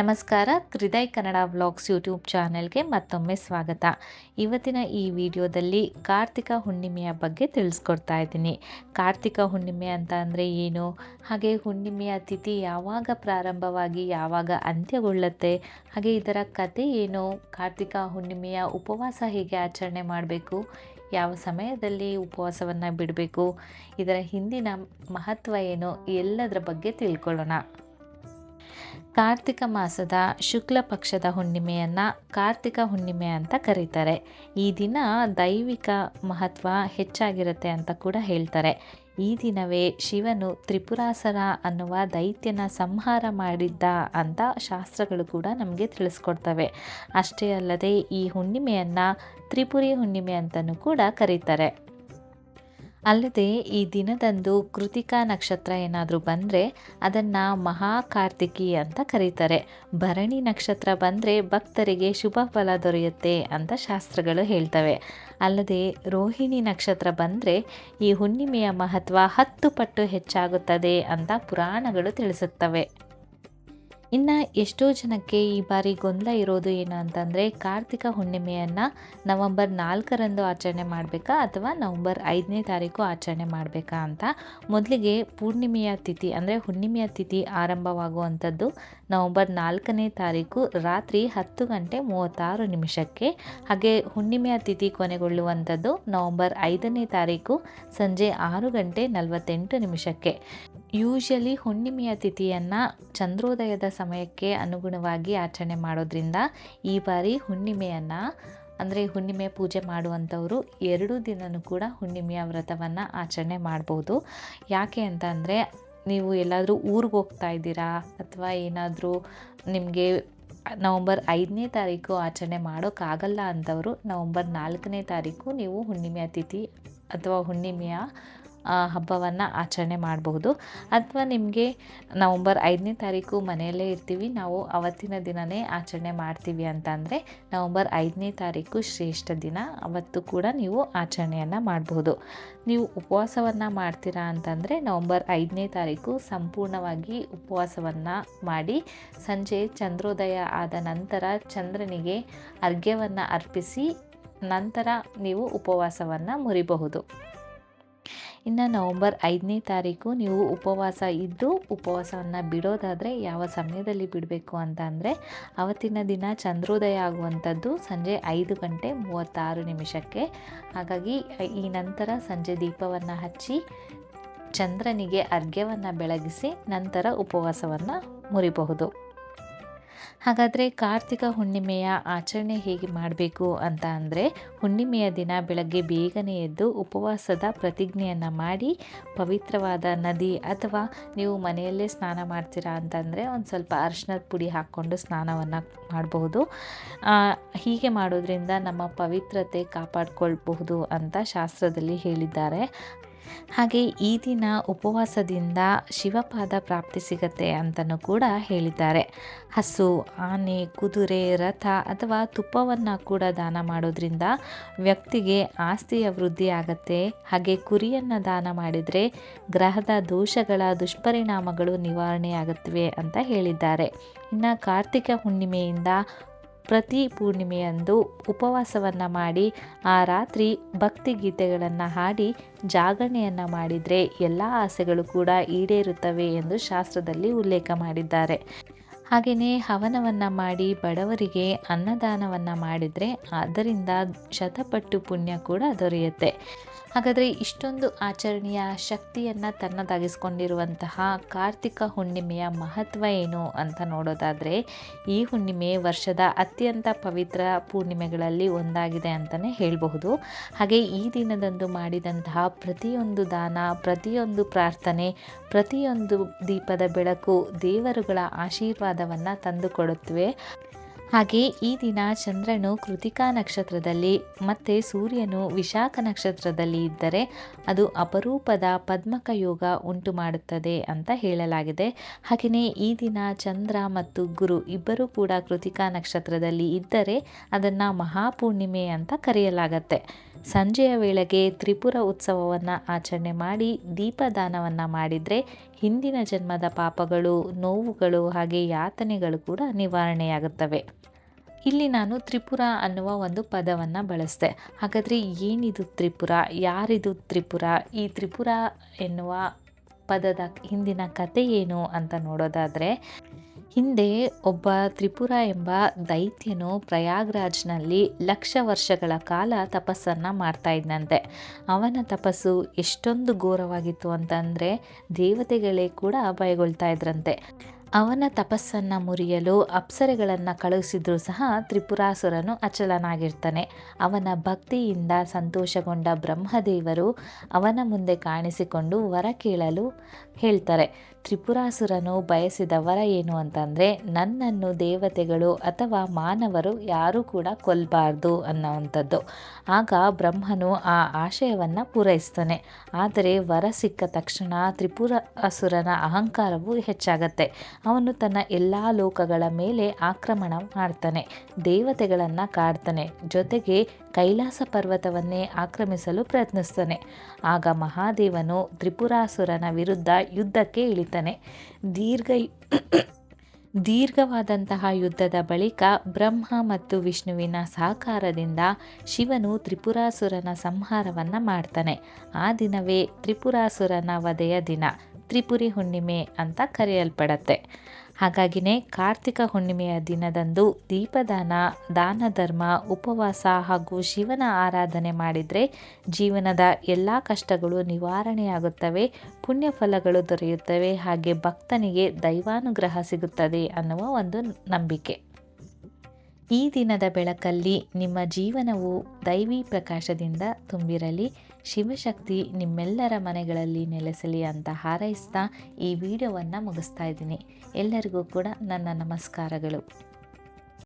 ನಮಸ್ಕಾರ, Hriday Kannada vlogs YouTube ಚಾನೆಲ್ಗೆ ಮತ್ತೊಮ್ಮೆ ಸ್ವಾಗತ. ಇವತ್ತಿನ ಈ ವಿಡಿಯೋದಲ್ಲಿ ಕಾರ್ತಿಕ ಹುಣ್ಣಿಮೆಯ ಬಗ್ಗೆ ತಿಳಿಸ್ಕೊಡ್ತಾ ಇದ್ದೀನಿ. ಕಾರ್ತಿಕ ಹುಣ್ಣಿಮೆ ಅಂತ ಅಂದರೆ ಏನು? ಹಾಗೆ ಹುಣ್ಣಿಮೆಯ ತಿಥಿ ಯಾವಾಗ ಪ್ರಾರಂಭವಾಗಿ ಯಾವಾಗ ಅಂತ್ಯಗೊಳ್ಳುತ್ತೆ? ಹಾಗೆ ಇದರ ಕತೆ ಏನು? ಕಾರ್ತಿಕ ಹುಣ್ಣಿಮೆಯ ಉಪವಾಸ ಹೇಗೆ ಆಚರಣೆ ಮಾಡಬೇಕು? ಯಾವ ಸಮಯದಲ್ಲಿ ಉಪವಾಸವನ್ನು ಬಿಡಬೇಕು? ಇದರ ಹಿಂದಿನ ಮಹತ್ವ ಏನು? ಎಲ್ಲದರ ಬಗ್ಗೆ ತಿಳ್ಕೊಳ್ಳೋಣ. ಕಾರ್ತಿಕ ಮಾಸದ ಶುಕ್ಲ ಪಕ್ಷದ ಹುಣ್ಣಿಮೆಯನ್ನು ಕಾರ್ತಿಕ ಹುಣ್ಣಿಮೆ ಅಂತ ಕರೀತಾರೆ. ಈ ದಿನ ದೈವಿಕ ಮಹತ್ವ ಹೆಚ್ಚಾಗಿರುತ್ತೆ ಅಂತ ಕೂಡ ಹೇಳ್ತಾರೆ. ಈ ದಿನವೇ ಶಿವನು ತ್ರಿಪುರಾಸರ ಅನ್ನುವ ದೈತ್ಯನ ಸಂಹಾರ ಮಾಡಿದ್ದ ಅಂತ ಶಾಸ್ತ್ರಗಳು ಕೂಡ ನಮಗೆ ತಿಳಿಸ್ಕೊಡ್ತವೆ. ಅಷ್ಟೇ ಅಲ್ಲದೆ ಈ ಹುಣ್ಣಿಮೆಯನ್ನು ತ್ರಿಪುರಿ ಹುಣ್ಣಿಮೆ ಅಂತಲೂ ಕೂಡ ಕರೀತಾರೆ. ಅಲ್ಲದೆ ಈ ದಿನದಂದು ಕೃತಿಕಾ ನಕ್ಷತ್ರ ಏನಾದರೂ ಬಂದರೆ ಅದನ್ನು ಮಹಾಕಾರ್ತಿಕಿ ಅಂತ ಕರೀತಾರೆ. ಭರಣಿ ನಕ್ಷತ್ರ ಬಂದರೆ ಭಕ್ತರಿಗೆ ಶುಭ ಫಲ ದೊರೆಯುತ್ತೆ ಅಂತ ಶಾಸ್ತ್ರಗಳು ಹೇಳ್ತವೆ. ಅಲ್ಲದೆ ರೋಹಿಣಿ ನಕ್ಷತ್ರ ಬಂದರೆ ಈ ಹುಣ್ಣಿಮೆಯ ಮಹತ್ವ ಹತ್ತು ಪಟ್ಟು ಹೆಚ್ಚಾಗುತ್ತದೆ ಅಂತ ಪುರಾಣಗಳು ತಿಳಿಸುತ್ತವೆ. ಇನ್ನು ಎಷ್ಟೋ ಜನಕ್ಕೆ ಈ ಬಾರಿ ಗೊಂದಲ ಇರೋದು ಏನು ಅಂತಂದರೆ ಕಾರ್ತಿಕ ಹುಣ್ಣಿಮೆಯನ್ನು ನವಂಬರ್ ನಾಲ್ಕರಂದು ಆಚರಣೆ ಮಾಡಬೇಕಾ ಅಥವಾ ನವಂಬರ್ ಐದನೇ ತಾರೀಕು ಆಚರಣೆ ಮಾಡಬೇಕಾ ಅಂತ ಮೊದಲಿಗೆ ಪೂರ್ಣಿಮೆಯ ತಿಥಿ ಅಂದರೆ ಹುಣ್ಣಿಮೆಯ ತಿಥಿ ಆರಂಭವಾಗುವಂಥದ್ದು ನವಂಬರ್ ನಾಲ್ಕನೇ ತಾರೀಕು ರಾತ್ರಿ ಹತ್ತು ಗಂಟೆ ಮೂವತ್ತಾರು ನಿಮಿಷಕ್ಕೆ. ಹಾಗೆ ಹುಣ್ಣಿಮೆಯ ತಿಥಿ ಕೊನೆಗೊಳ್ಳುವಂಥದ್ದು ನವಂಬರ್ ಐದನೇ ತಾರೀಕು ಸಂಜೆ ಆರು ಗಂಟೆ ನಲವತ್ತೆಂಟು ನಿಮಿಷಕ್ಕೆ. ಯೂಶಲಿ ಹುಣ್ಣಿಮೆಯ ತಿಥಿಯನ್ನು ಚಂದ್ರೋದಯದ ಸಮಯಕ್ಕೆ ಅನುಗುಣವಾಗಿ ಆಚರಣೆ ಮಾಡೋದ್ರಿಂದ ಈ ಬಾರಿ ಹುಣ್ಣಿಮೆಯನ್ನು, ಅಂದರೆ ಹುಣ್ಣಿಮೆ ಪೂಜೆ ಮಾಡುವಂಥವರು ಎರಡು ದಿನವೂ ಕೂಡ ಹುಣ್ಣಿಮೆಯ ವ್ರತವನ್ನು ಆಚರಣೆ ಮಾಡ್ಬೋದು. ಯಾಕೆ ಅಂತ ಅಂದರೆ ನೀವು ಎಲ್ಲಾದರೂ ಊರಿಗೆ ಹೋಗ್ತಾ ಇದ್ದೀರಾ ಅಥವಾ ಏನಾದರೂ ನಿಮಗೆ ನವಂಬರ್ ಐದನೇ ತಾರೀಕು ಆಚರಣೆ ಮಾಡೋಕ್ಕಾಗಲ್ಲ ಅಂಥವರು ನವಂಬರ್ ನಾಲ್ಕನೇ ತಾರೀಕು ನೀವು ಹುಣ್ಣಿಮೆಯ ತಿಥಿ ಅಥವಾ ಹುಣ್ಣಿಮೆಯ ಹಬ್ಬವನ್ನು ಆಚರಣೆ ಮಾಡಬಹುದು. ಅಥವಾ ನಿಮಗೆ ನವಂಬರ್ ಐದನೇ ತಾರೀಕು ಮನೆಯಲ್ಲೇ ಇರ್ತೀವಿ. ನಾವು ಅವತ್ತಿನ ದಿನವೇ ಆಚರಣೆ ಮಾಡ್ತೀವಿ ಅಂತಂದರೆ ನವಂಬರ್ ಐದನೇ ತಾರೀಕು ಶ್ರೇಷ್ಠ ದಿನ. ಅವತ್ತು ಕೂಡ ನೀವು ಆಚರಣೆಯನ್ನು ಮಾಡಬಹುದು. ನೀವು ಉಪವಾಸವನ್ನು ಮಾಡ್ತೀರಾ ಅಂತಂದರೆ ನವಂಬರ್ ಐದನೇ ತಾರೀಕು ಸಂಪೂರ್ಣವಾಗಿ ಉಪವಾಸವನ್ನು ಮಾಡಿ ಸಂಜೆ ಚಂದ್ರೋದಯ ಆದ ನಂತರ ಚಂದ್ರನಿಗೆ ಅರ್ಘ್ಯವನ್ನು ಅರ್ಪಿಸಿ ನಂತರ ನೀವು ಉಪವಾಸವನ್ನು ಮುರಿಬಹುದು. ಇನ್ನು ನವಂಬರ್ ಐದನೇ ತಾರೀಕು ನೀವು ಉಪವಾಸ ಇದ್ದು ಉಪವಾಸವನ್ನು ಬಿಡೋದಾದರೆ ಯಾವ ಸಮಯದಲ್ಲಿ ಬಿಡಬೇಕು ಅಂತ ಅಂದರೆ ಅವತ್ತಿನ ದಿನ ಚಂದ್ರೋದಯ ಆಗುವಂಥದ್ದು ಸಂಜೆ ಐದು ಗಂಟೆ ಮೂವತ್ತಾರು ನಿಮಿಷಕ್ಕೆ. ಹಾಗಾಗಿ ಈ ನಂತರ ಸಂಜೆ ದೀಪವನ್ನು ಹಚ್ಚಿ ಚಂದ್ರನಿಗೆ ಅರ್ಘ್ಯವನ್ನು ಬೆಳಗಿಸಿ ನಂತರ ಉಪವಾಸವನ್ನು ಮುರಿಬಹುದು. ಹಾಗಾದರೆ ಕಾರ್ತಿಕ ಹುಣ್ಣಿಮೆಯ ಆಚರಣೆ ಹೇಗೆ ಮಾಡಬೇಕು ಅಂತ ಅಂದರೆ ಹುಣ್ಣಿಮೆಯ ದಿನ ಬೆಳಗ್ಗೆ ಬೇಗನೆ ಎದ್ದು ಉಪವಾಸದ ಪ್ರತಿಜ್ಞೆಯನ್ನು ಮಾಡಿ ಪವಿತ್ರವಾದ ನದಿ ಅಥವಾ ನೀವು ಮನೆಯಲ್ಲೇ ಸ್ನಾನ ಮಾಡ್ತೀರಾ ಅಂತಂದರೆ ಒಂದು ಸ್ವಲ್ಪ ಅರಿಶಿನದ ಪುಡಿ ಹಾಕ್ಕೊಂಡು ಸ್ನಾನವನ್ನು ಮಾಡಬಹುದು. ಹೀಗೆ ಮಾಡೋದ್ರಿಂದ ನಮ್ಮ ಪವಿತ್ರತೆ ಕಾಪಾಡಿಕೊಳ್ಬಹುದು ಅಂತ ಶಾಸ್ತ್ರದಲ್ಲಿ ಹೇಳಿದ್ದಾರೆ. ಹಾಗೆ ಈ ದಿನ ಉಪವಾಸದಿಂದ ಶಿವಪಾದ ಪ್ರಾಪ್ತಿ ಸಿಗತ್ತೆ ಅಂತಲೂ ಕೂಡ ಹೇಳಿದ್ದಾರೆ. ಹಸು, ಆನೆ, ಕುದುರೆ, ರಥ ಅಥವಾ ತುಪ್ಪವನ್ನು ಕೂಡ ದಾನ ಮಾಡೋದ್ರಿಂದ ವ್ಯಕ್ತಿಗೆ ಆಸ್ತಿಯ ವೃದ್ಧಿ ಆಗತ್ತೆ. ಹಾಗೆ ಕುರಿಯನ್ನು ದಾನ ಮಾಡಿದರೆ ಗ್ರಹದ ದೋಷಗಳ ದುಷ್ಪರಿಣಾಮಗಳು ನಿವಾರಣೆ ಆಗುತ್ತವೆ ಅಂತ ಹೇಳಿದ್ದಾರೆ. ಇನ್ನು ಕಾರ್ತಿಕ ಹುಣ್ಣಿಮೆಯಿಂದ ಪ್ರತಿ ಪೂರ್ಣಿಮೆಯಂದು ಉಪವಾಸವನ್ನು ಮಾಡಿ ಆ ರಾತ್ರಿ ಭಕ್ತಿ ಗೀತೆಗಳನ್ನು ಹಾಡಿ ಜಾಗರಣೆಯನ್ನು ಮಾಡಿದರೆ ಎಲ್ಲ ಆಸೆಗಳು ಕೂಡ ಈಡೇರುತ್ತವೆ ಎಂದು ಶಾಸ್ತ್ರದಲ್ಲಿ ಉಲ್ಲೇಖ ಮಾಡಿದ್ದಾರೆ. ಹಾಗೆಯೇ ಹವನವನ್ನು ಮಾಡಿ ಬಡವರಿಗೆ ಅನ್ನದಾನವನ್ನು ಮಾಡಿದರೆ ಅದರಿಂದ ಶತಪಟ್ಟು ಪುಣ್ಯ ಕೂಡ ದೊರೆಯುತ್ತೆ. ಹಾಗಾದರೆ ಇಷ್ಟೊಂದು ಆಚರಣೆಯ ಶಕ್ತಿಯನ್ನು ತನ್ನದಾಗಿಸ್ಕೊಂಡಿರುವಂತಹ ಕಾರ್ತಿಕ ಹುಣ್ಣಿಮೆಯ ಮಹತ್ವ ಏನು ಅಂತ ನೋಡೋದಾದರೆ, ಈ ಹುಣ್ಣಿಮೆ ವರ್ಷದ ಅತ್ಯಂತ ಪವಿತ್ರ ಪೂರ್ಣಿಮೆಗಳಲ್ಲಿ ಒಂದಾಗಿದೆ ಅಂತಲೇ ಹೇಳಬಹುದು. ಹಾಗೆ ಈ ದಿನದಂದು ಮಾಡಿದಂತಹ ಪ್ರತಿಯೊಂದು ದಾನ, ಪ್ರತಿಯೊಂದು ಪ್ರಾರ್ಥನೆ, ಪ್ರತಿಯೊಂದು ದೀಪದ ಬೆಳಕು ದೇವರುಗಳ ಆಶೀರ್ವಾದವನ್ನು ತಂದುಕೊಡುತ್ತವೆ ಹಾಗೆ ಈ ದಿನ ಚಂದ್ರನು ಕೃತಿಕಾ ನಕ್ಷತ್ರದಲ್ಲಿ ಮತ್ತು ಸೂರ್ಯನು ವಿಶಾಖ ನಕ್ಷತ್ರದಲ್ಲಿ ಇದ್ದರೆ ಅದು ಅಪರೂಪದ ಪದ್ಮಕ ಯೋಗ ಉಂಟು ಮಾಡುತ್ತದೆ ಅಂತ ಹೇಳಲಾಗಿದೆ. ಹಾಗೆಯೇ ಈ ದಿನ ಚಂದ್ರ ಮತ್ತು ಗುರು ಇಬ್ಬರೂ ಕೂಡ ಕೃತಿಕಾ ನಕ್ಷತ್ರದಲ್ಲಿ ಇದ್ದರೆ ಅದನ್ನು ಮಹಾಪೂರ್ಣಿಮೆ ಅಂತ ಕರೆಯಲಾಗತ್ತೆ. ಸಂಜೆಯ ವೇಳೆಗೆ ತ್ರಿಪುರ ಉತ್ಸವವನ್ನು ಆಚರಣೆ ಮಾಡಿ ದೀಪದಾನವನ್ನು ಮಾಡಿದರೆ ಹಿಂದಿನ ಜನ್ಮದ ಪಾಪಗಳು, ನೋವುಗಳು ಹಾಗೆ ಯಾತನೆಗಳು ಕೂಡ ನಿವಾರಣೆಯಾಗುತ್ತವೆ. ಇಲ್ಲಿ ನಾನು ತ್ರಿಪುರ ಅನ್ನುವ ಒಂದು ಪದವನ್ನು ಬಳಸಿದೆ. ಹಾಗಾದರೆ ಏನಿದು ತ್ರಿಪುರ? ಯಾರಿದು ತ್ರಿಪುರ? ಈ ತ್ರಿಪುರ ಎನ್ನುವ ಪದದ ಹಿಂದಿನ ಕತೆ ಏನು ಅಂತ ನೋಡೋದಾದರೆ ಹಿಂದೆ ಒಬ್ಬ ತ್ರಿಪುರ ಎಂಬ ದೈತ್ಯನು ಪ್ರಯಾಗ್ರಾಜ್ನಲ್ಲಿ ಲಕ್ಷ ವರ್ಷಗಳ ಕಾಲ ತಪಸ್ಸನ್ನು ಮಾಡ್ತಾ ಇದ್ದಂತೆ ಅವನ ತಪಸ್ಸು ಎಷ್ಟೊಂದು ಘೋರವಾಗಿತ್ತು ಅಂತಂದರೆ ದೇವತೆಗಳೇ ಕೂಡ ಭಯಗೊಳ್ತಾ ಇದ್ರಂತೆ. ಅವನ ತಪಸ್ಸನ್ನು ಮುರಿಯಲು ಅಪ್ಸರೆಗಳನ್ನು ಕಳುಹಿಸಿದ್ರೂ ಸಹ ತ್ರಿಪುರಾಸುರನು ಅಚಲನಾಗಿರ್ತಾನೆ. ಅವನ ಭಕ್ತಿಯಿಂದ ಸಂತೋಷಗೊಂಡ ಬ್ರಹ್ಮದೇವರು ಅವನ ಮುಂದೆ ಕಾಣಿಸಿಕೊಂಡು ವರ ಕೇಳಲು ಹೇಳ್ತಾರೆ. ತ್ರಿಪುರಾಸುರನು ಬಯಸಿದ ವರ ಏನು ಅಂತಂದರೆ, ನನ್ನನ್ನು ದೇವತೆಗಳು ಅಥವಾ ಮಾನವರು ಯಾರೂ ಕೂಡ ಕೊಲ್ಲಬಾರ್ದು ಅನ್ನೋವಂಥದ್ದು. ಆಗ ಬ್ರಹ್ಮನು ಆ ಆಶಯವನ್ನು ಪೂರೈಸ್ತಾನೆ. ಆದರೆ ವರ ಸಿಕ್ಕ ತಕ್ಷಣ ತ್ರಿಪುರಾಸುರನ ಅಹಂಕಾರವು ಹೆಚ್ಚಾಗತ್ತೆ. ಅವನು ತನ್ನ ಎಲ್ಲ ಲೋಕಗಳ ಮೇಲೆ ಆಕ್ರಮಣ ಮಾಡ್ತಾನೆ. ದೇವತೆಗಳನ್ನು ಕಾಡ್ತಾನೆ. ಜೊತೆಗೆ ಕೈಲಾಸ ಪರ್ವತವನ್ನೇ ಆಕ್ರಮಿಸಲು ಪ್ರಯತ್ನಿಸ್ತಾನೆ. ಆಗ ಮಹಾದೇವನು ತ್ರಿಪುರಾಸುರನ ವಿರುದ್ಧ ಯುದ್ಧಕ್ಕೆ ಇಳಿತಾನೆ. ದೀರ್ಘ ದೀರ್ಘವಾದಂತಹ ಯುದ್ಧದ ಬಳಿಕ ಬ್ರಹ್ಮ ಮತ್ತು ವಿಷ್ಣುವಿನ ಸಹಕಾರದಿಂದ ಶಿವನು ತ್ರಿಪುರಾಸುರನ ಸಂಹಾರವನ್ನು ಮಾಡ್ತಾನೆ. ಆ ದಿನವೇ ತ್ರಿಪುರಾಸುರನ ವಧೆಯ ದಿನ, ತ್ರಿಪುರಿ ಹುಣ್ಣಿಮೆ ಅಂತ ಕರೆಯಲ್ಪಡತ್ತೆ. ಹಾಗಾಗಿನೇ ಕಾರ್ತಿಕ ಹುಣ್ಣಿಮೆಯ ದಿನದಂದು ದೀಪದಾನ ದಾನ ಧರ್ಮ ಉಪವಾಸ ಹಾಗೂ ಶಿವನ ಆರಾಧನೆ ಮಾಡಿದರೆ ಜೀವನದ ಎಲ್ಲ ಕಷ್ಟಗಳು ನಿವಾರಣೆಯಾಗುತ್ತವೆ, ಪುಣ್ಯ ಫಲಗಳು ದೊರೆಯುತ್ತವೆ, ಹಾಗೆ ಭಕ್ತನಿಗೆ ದೈವಾನುಗ್ರಹ ಸಿಗುತ್ತದೆ ಅನ್ನುವ ಒಂದು ನಂಬಿಕೆ. ಈ ದಿನದ ಬೆಳಕಲ್ಲಿ ನಿಮ್ಮ ಜೀವನವು ದೈವಿ ಪ್ರಕಾಶದಿಂದ ತುಂಬಿರಲಿ. ಶಿವಶಕ್ತಿ ನಿಮ್ಮೆಲ್ಲರ ಮನೆಗಳಲ್ಲಿ ನೆಲೆಸಲಿ ಅಂತ ಹಾರೈಸ್ತಾ ಈ ವಿಡಿಯೋವನ್ನು ಮುಗಿಸ್ತಾ ಇದ್ದೀನಿ. ಎಲ್ಲರಿಗೂ ಕೂಡ ನನ್ನ ನಮಸ್ಕಾರಗಳು.